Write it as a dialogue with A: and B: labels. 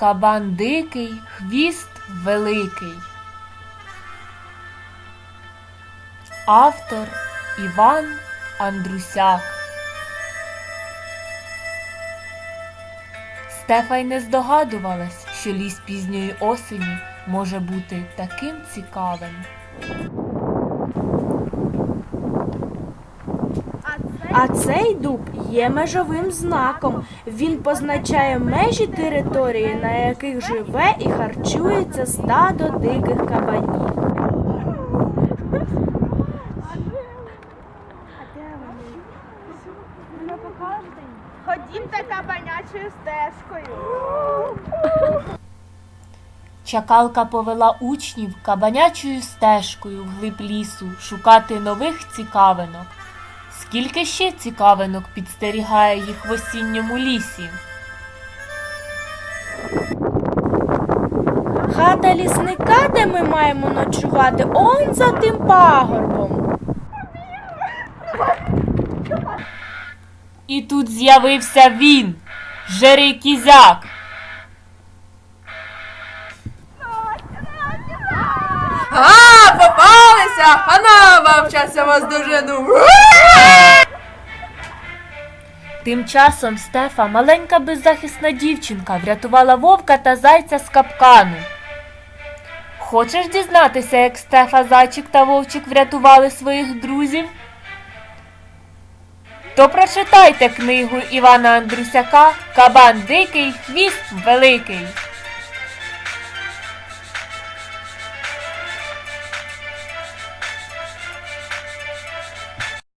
A: Кабан дикий, хвіст великий. Автор Іван Андрусяк. Стефа й не здогадувалась, що ліс пізньої осені може бути таким цікавим.
B: А цей дуб є межовим знаком. Він позначає межі території, на яких живе і харчується стадо диких кабанів.
C: Ходімте кабанячою стежкою.
A: Чакалка повела учнів кабанячою стежкою вглиб лісу шукати нових цікавинок. Скільки ще цікавинок підстерігає їх в осінньому лісі?
B: Хата лісника, де ми маємо ночувати, он за тим пагорбом.
A: І тут з'явився він, Жерий Кізяк.
D: А, попалися! Ана вам час я вас дожену.
A: Тим часом Стефа, маленька беззахисна дівчинка, врятувала вовка та зайця з капкану. Хочеш дізнатися, як Стефа, зайчик та вовчик врятували своїх друзів? То прочитайте книгу Івана Андрусяка Кабан дикий, хвіст великий.